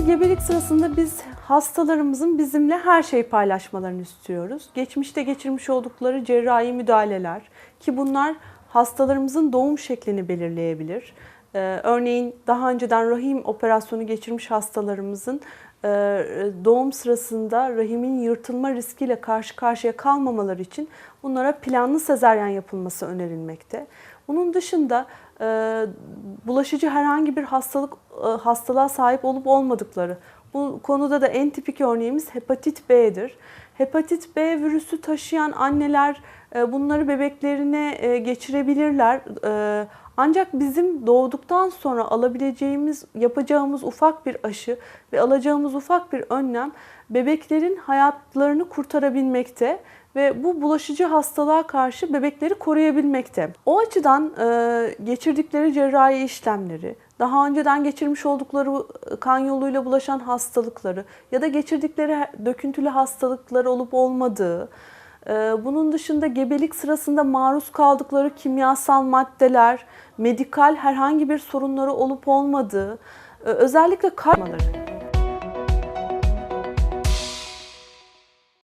Birincisi gebelik sırasında biz hastalarımızın bizimle her şeyi paylaşmalarını istiyoruz. Geçmişte geçirmiş oldukları cerrahi müdahaleler ki bunlar hastalarımızın doğum şeklini belirleyebilir. Ee, örneğin daha önceden rahim operasyonu geçirmiş hastalarımızın e, doğum sırasında rahimin yırtılma riskiyle karşı karşıya kalmamaları için bunlara planlı sezaryen yapılması önerilmekte. Bunun dışında e, bulaşıcı herhangi bir hastalık e, hastalığa sahip olup olmadıkları. Bu konuda da en tipik örneğimiz hepatit B'dir. Hepatit B virüsü taşıyan anneler bunları bebeklerine geçirebilirler. E, Ancak bizim doğduktan sonra alabileceğimiz, yapacağımız ufak bir aşı ve alacağımız ufak bir önlem bebeklerin hayatlarını kurtarabilmekte ve bu bulaşıcı hastalığa karşı bebekleri koruyabilmekte. O açıdan e, geçirdikleri cerrahi işlemleri, daha önceden geçirmiş oldukları kan yoluyla bulaşan hastalıkları ya da geçirdikleri döküntülü hastalıklar olup olmadığı, e, bunun dışında gebelik sırasında maruz kaldıkları kimyasal maddeler, medikal herhangi bir sorunları olup olmadığı, e, özellikle kalmaları